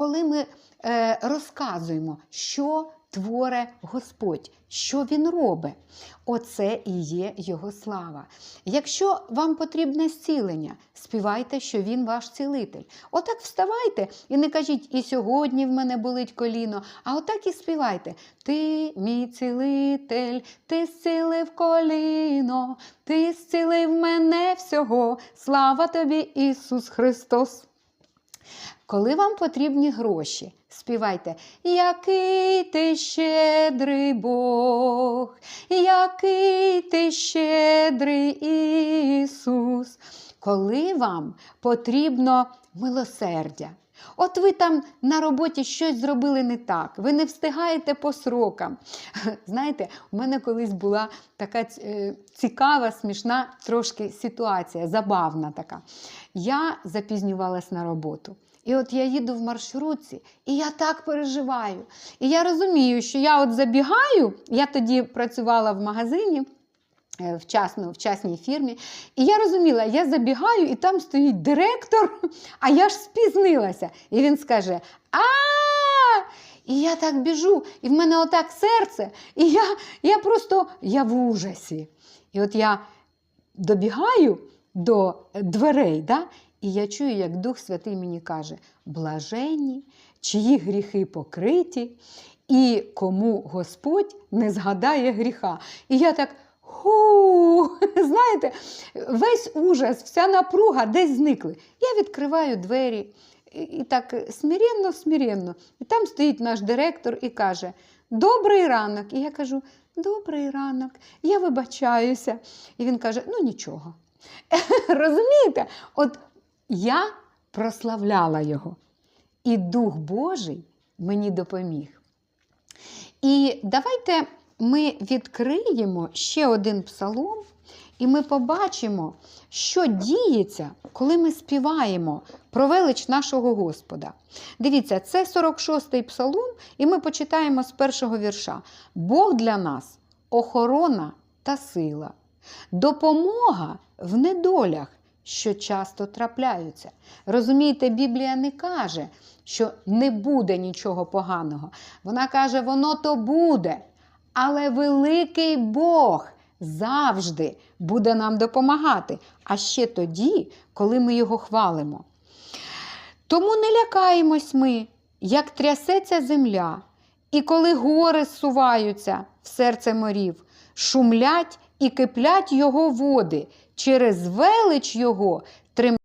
коли ми е, розказуємо, що творе Господь, що Він робить, оце і є Його слава. Якщо вам потрібне зцілення, співайте, що Він ваш цілитель. Отак вставайте і не кажіть, і сьогодні в мене болить коліно, а отак і співайте. Ти мій цілитель, ти зцілив коліно, ти зцілив мене всього. Слава тобі, Ісус Христос! Коли вам потрібні гроші, співайте, який ти щедрий Бог, який ти щедрий Ісус. Коли вам потрібно милосердя, От ви там на роботі щось зробили не так, ви не встигаєте по срокам. Знаєте, у мене колись була така е, цікава, смішна трошки ситуація, забавна така. Я запізнювалась на роботу. І от я їду в маршрутці, і я так переживаю. І я розумію, що я от забігаю, я тоді працювала в магазині. Е, Вчасно, в частній фірмі. І я розуміла, я забігаю, і там стоїть директор, а я ж спізнилася. І він скаже: а І я так біжу, і в мене отак серце, і я, я просто я в ужасі. І от я добігаю до дверей, да? і я чую, як Дух Святий мені каже: блаженні, чиї гріхи покриті, і кому Господь не згадає гріха. І я так. Ху, знаєте, весь ужас, вся напруга десь зникли. Я відкриваю двері і, і так смиренно, смиренно. І там стоїть наш директор і каже: Добрий ранок. І я кажу: Добрий ранок, я вибачаюся. І він каже: Ну нічого. Розумієте? От я прославляла його, і Дух Божий мені допоміг. І давайте ми відкриємо ще один псалом, і ми побачимо, що діється, коли ми співаємо про велич нашого Господа. Дивіться, це 46-й псалом, і ми почитаємо з першого вірша. Бог для нас охорона та сила, допомога в недолях, що часто трапляються. Розумієте, Біблія не каже, що не буде нічого поганого. Вона каже, воно то буде. Але великий Бог завжди буде нам допомагати, а ще тоді, коли ми його хвалимо. Тому не лякаємось ми, як трясеться земля, і коли гори суваються в серце морів, шумлять і киплять його води, через велич його